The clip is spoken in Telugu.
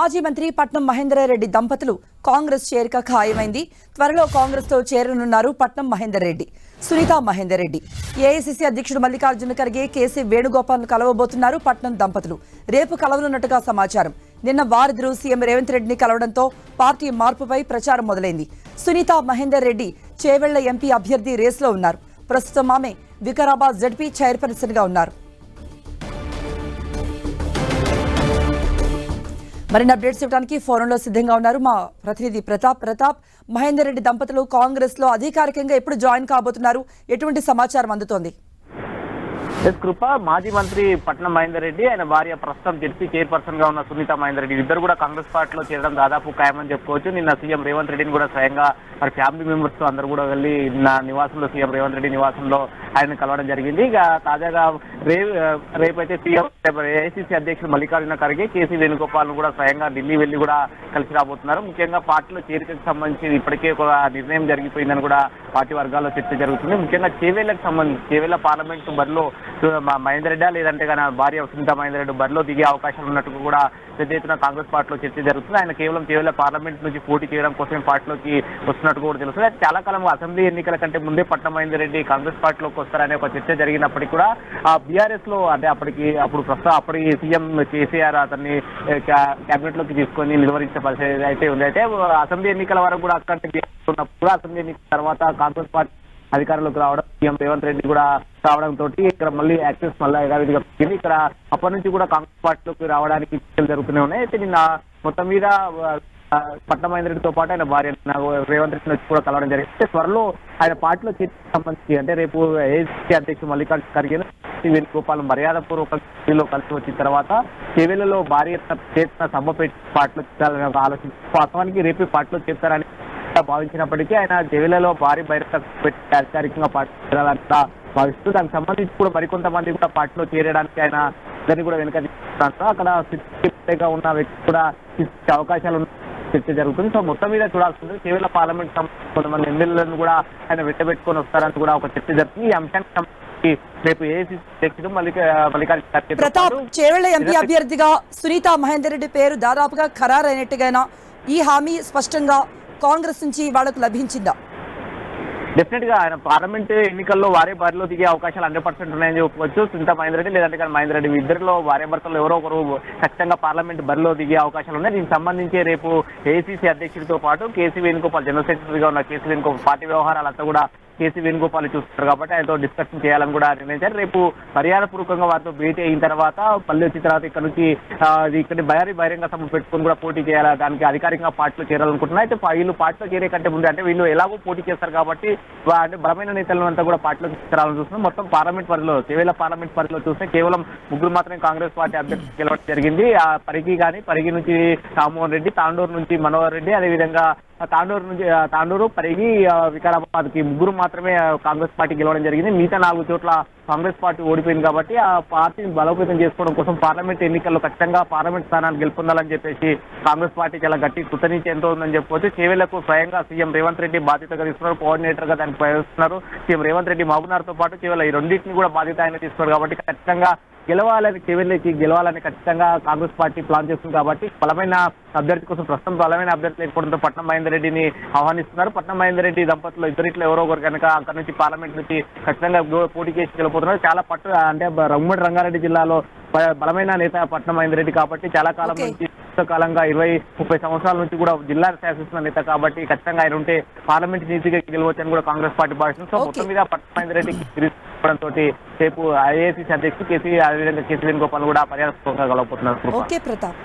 మాజీ మంత్రి పట్నం మహేందర్రెడ్డి దంపతులు కాంగ్రెస్ చేరిక ఖాయమైంది. త్వరలో కాంగ్రెస్తో చేరనున్నారు పట్నం మహేందర్ రెడ్డి సునీత మహేందర్ రెడ్డి ఏఐసిసి అధ్యక్షుడు మల్లికార్జున ఖర్గే కేసీ వేణుగోపాల్ కలవబోతున్నారు పట్నం దంపతులు. రేపు కలవనున్నట్టుగా సమాచారం. నిన్న వారిద్దరూ సీఎం రేవంత్ రెడ్డిని కలవడంతో పార్టీ మార్పుపై ప్రచారం మొదలైంది. సునీత మహేందర్ రెడ్డి చేవెళ్ళ ఎంపీ అభ్యర్థి రేసులో ఉన్నారు. ప్రస్తుతం ఆమె వికారాబాద్ జడ్పీ చైర్పర్సన్గా ఉన్నారు. మరిన్ని అప్డేట్స్ ఇవ్వడానికి ఫోరంలో సిద్ధంగా ఉన్నారు మా ప్రతినిధి ప్రతాప్. ప్రతాప్ మహేందర్ రెడ్డి దంపతులు కాంగ్రెస్లో అధికారికంగా ఎప్పుడు జాయిన్ కాబోతున్నారు? ఎటువంటి సమాచారం అందుతోంది? కృప. మాజీ మంత్రి పట్నం మహేందర్ రెడ్డి ఆయన భార్య ప్రస్తుతం జెడ్పీ చైర్పర్సన్గా ఉన్న సునీత మహేందర్ రెడ్డి. ఇద్దరు కూడా కాంగ్రెస్ పార్టీలో చేరడం దాదాపు ఖాయమని చెప్పుకోవచ్చు. నిన్న సీఎం రేవంత్ రెడ్డిని కూడా స్వయంగా మరి ఫ్యామిలీ మెంబర్స్ అందరూ కూడా వెళ్ళి నా నివాసంలో సీఎం రేవంత్ రెడ్డి నివాసంలో ఆయన కలవడం జరిగింది. ఇక తాజాగా రే రేపైతే సీఎం ఏఐసీసీ అధ్యక్షుడు మల్లికార్జున ఖర్గే కేసీ వేణుగోపాల్ కూడా స్వయంగా ఢిల్లీ వెళ్ళి కూడా కలిసి రాబోతున్నారు. ముఖ్యంగా పార్టీలో చేరికకు సంబంధించి ఇప్పటికే ఒక నిర్ణయం జరిగిపోయిందని కూడా పార్టీ వర్గాల్లో చర్చ జరుగుతుంది. ముఖ్యంగా చేవేళ్ళకు సంబంధించి చేవేళ్ళ పార్లమెంట్ బరిలో మహేందర్ రెడ్డి లేదంటే కానీ భార్య సునీత మహేందర్ రెడ్డి బరిలో దిగే అవకాశం ఉన్నట్టు కూడా పెద్ద ఎత్తున కాంగ్రెస్ పార్టీలో చర్చ జరుగుతుంది. ఆయన కేవలం చేవేళ్ళ పార్లమెంట్ నుంచి పోటీ చేయడం కోసం పార్టీలోకి వస్తున్నట్టు కూడా తెలుస్తుంది. అయితే చాలా కాలం అసెంబ్లీ ఎన్నికల కంటే ముందే పట్నం మహేందర్ రెడ్డి. కాంగ్రెస్ పార్టీలోకి వస్తారనే ఒక చర్చ జరిగినప్పటికీ కూడా ఆ బీఆర్ఎస్లో అంటే అప్పటికి అప్పుడు ప్రస్తుతం అప్పటి సీఎం కేసీఆర్ అతన్ని కేబినెట్లోకి తీసుకొని నిర్వహించే పరిస్థితి అయితే ఉంది. అయితే అసెంబ్లీ ఎన్నికల వరకు కూడా అక్కడ ఉన్నప్పుడు అసెంబ్లీ ఎన్నికల తర్వాత కాంగ్రెస్ పార్టీ అధికారంలోకి రావడం సీఎం రేవంత్ రెడ్డి కూడా రావడం తోటి ఇక్కడ మళ్ళీ యాక్సెస్ మళ్ళీ యథావిధిగా పెరిగింది. ఇక్కడ అప్పటి నుంచి కూడా కాంగ్రెస్ పార్టీలోకి రావడానికి చర్చలు జరుగుతూనే ఉన్నాయి. అయితే నిన్న మొత్తం మీద పట్నం మహేందర్ రెడ్డితో పాటు ఆయన భార్య నాకు రేవంత్ రెడ్డిని వచ్చి కూడా కలవడం జరిగింది. త్వరలో ఆయన పార్టీలో చేర్చడానికి సంబంధించి అంటే రేపు ఏసీ అధ్యక్షుడు మల్లికార్జున ఖర్గే వేణుగోపాల్ మర్యాదపూర్వక స్థితిలో కలిసి వచ్చిన తర్వాత చెవెలలో భారీ చేసిన సభ పెట్టి పార్టీలో చేరాలని ఒక ఆలోచన. వాస్తవానికి రేపు పార్టీలో చేస్తారని భావించినప్పటికీ ఆయన జైలులో భారీ బహిరంగ పెట్టి అధికారికంగా పార్టీ చేరాలంట భావిస్తూ దానికి సంబంధించి కూడా మరికొంతమంది కూడా పార్టీలో చేరడానికి ఆయన ఇద్దరిని కూడా వెనుక అక్కడ ఉన్న వ్యక్తి కూడా అవకాశాలు ఉన్నాయి. చర్చ జరుగుతుంది. సో మొత్తం మీద చూడాల్సింది కేవల పార్లమెంట్ కొంతమంది ఎమ్మెల్యేలను కూడా ఆయన వెంటబెట్టుకొని వస్తారని కూడా ఒక చర్చ జరుగుతుంది. ఈ అంశానికి రేపు అధ్యక్షుడు మల్లికార్జున ప్రతాప్ చేవెళ్ళ ఎంపీ అభ్యర్థిగా సునీత మహేందర్ రెడ్డి పేరు దాదాపుగా ఖరారైనట్టుగానా ఈ హామీ స్పష్టంగా కాంగ్రెస్ నుంచి వాళ్ళకు లభించిందా? డెఫినెట్గా ఆయన పార్లమెంట్ ఎన్నికల్లో వారే బరిలో దిగే అవకాశాలు హండ్రెడ్ పర్సెంట్ ఉన్నాయని చెప్పవచ్చు సునీత మహేందర్ రెడ్డి లేదంటే కానీ మహేందర్ రెడ్డి ఇద్దరిలో వారే భర్తలు ఎవరో ఒకరు ఖచ్చితంగా పార్లమెంట్ బరిలో దిగే అవకాశాలు ఉన్నాయి. దీనికి సంబంధించి రేపు ఏసీసీ అధ్యక్షుడితో పాటు కేసీ వేణుగోపాల్ జనరల్ సెక్రటరీగా ఉన్న కేసీ వేణుగోపాల్ పార్టీ వ్యవహారాలంతా కూడా కేసీ వేణుగోపాల్ చూస్తున్నారు కాబట్టి ఆయనతో డిస్కషన్ చేయాలని కూడా నిర్ణయించారు రేపు మర్యాదపూర్వకంగా వారితో భేటీ అయిన తర్వాత పల్లె వచ్చిన తర్వాత ఇక్కడ నుంచి ఇక్కడ బయారీ బహిరంగ సభ పెట్టుకొని కూడా పోటీ చేయాలి దానికి అధికారికంగా పార్టీలో చేరాలనుకుంటున్నారు అయితే వీళ్ళు పార్టీలో చేరే కంటే ముందు అంటే వీళ్ళు ఎలాగో పోటీ చేస్తారు కాబట్టి అంటే బలమైన నేతలను అంతా కూడా పార్టీలోకి తీసుకురావాలని చూస్తున్నారు మొత్తం పార్లమెంట్ పరిధిలో కేవలం పార్లమెంట్ పరిధిలో చూస్తే కేవలం ముగ్గురు మాత్రమే కాంగ్రెస్ పార్టీ అభ్యర్థి గెలవడం జరిగింది. ఆ పరిగి కానీ పరిగి నుంచి రామ్మోహన్ రెడ్డి తాండూరు నుంచి మనోహర్ రెడ్డి అదేవిధంగా తాండూరు నుంచి తాండూరు పరిగి వికారాబాద్కి ముగ్గురు మాత్రమే కాంగ్రెస్ పార్టీ గెలవడం జరిగింది. మిగతా నాలుగు చోట్ల కాంగ్రెస్ పార్టీ ఓడిపోయింది కాబట్టి ఆ పార్టీని బలోపేతం చేసుకోవడం కోసం పార్లమెంట్ ఎన్నికల్లో ఖచ్చితంగా పార్లమెంట్ స్థానాలు గెలుపొందాలని చెప్పేసి కాంగ్రెస్ పార్టీ చాలా గట్టి కృతనీతి ఎంతో ఉందని చెప్పవచ్చు చేవేళ్ళకు స్వయంగా సీఎం రేవంత్ రెడ్డి బాధ్యతగా తీసుకున్నారు. కోఆర్డినేటర్గా దానికి ప్రయత్నిస్తున్నారు సీఎం రేవంత్ రెడ్డి మహబూబ్నగర్తో పాటు కేవలం ఈ రెండింటిని కూడా బాధ్యత ఆయన తీసుకున్నారు కాబట్టి ఖచ్చితంగా గెలవాలని చెవెళ్ళకి గెలవాలని ఖచ్చితంగా కాంగ్రెస్ పార్టీ ప్లాన్ చేస్తుంది కాబట్టి బలమైన అభ్యర్థి కోసం ప్రస్తుతం బలమైన అభ్యర్థి లేకపోవడంతో పట్నం మహేందర్ రెడ్డిని ఆహ్వానిస్తున్నారు పట్నం మహేందర్ రెడ్డి దంపతులు ఇద్దరిట్లో ఎవరో ఒకరు కనుక అక్కడ నుంచి పార్లమెంట్ నుంచి ఖచ్చితంగా పోటీ చేసి గెలిపోతున్నారు చాలా పట్టు అంటే ఉమ్మడి రంగారెడ్డి జిల్లాలో బలమైన నేత పట్నం మహేందర్ రెడ్డి కాబట్టి చాలా కాలం. నుంచి కాలంగా ఇరవై ముప్పై సంవత్సరాల నుంచి కూడా జిల్లా శాసిస్తున్న నేత కాబట్టి ఖచ్చితంగా ఆయన ఉంటే పార్లమెంట్ నీతిగా గెలవచ్చని కూడా కాంగ్రెస్ పార్టీ భావిస్తుంది సో. మొత్తం మీద పట్నం మహేందర్ రెడ్డి చెప్పడంతో రేపు ఐఏసీసీ అధ్యక్షుడు కేసీ అదేవిధంగా కేసీ వేణుగోపాల్ కూడా పర్యాటక కలవబోతున్నారు ఓకే ప్రతాప్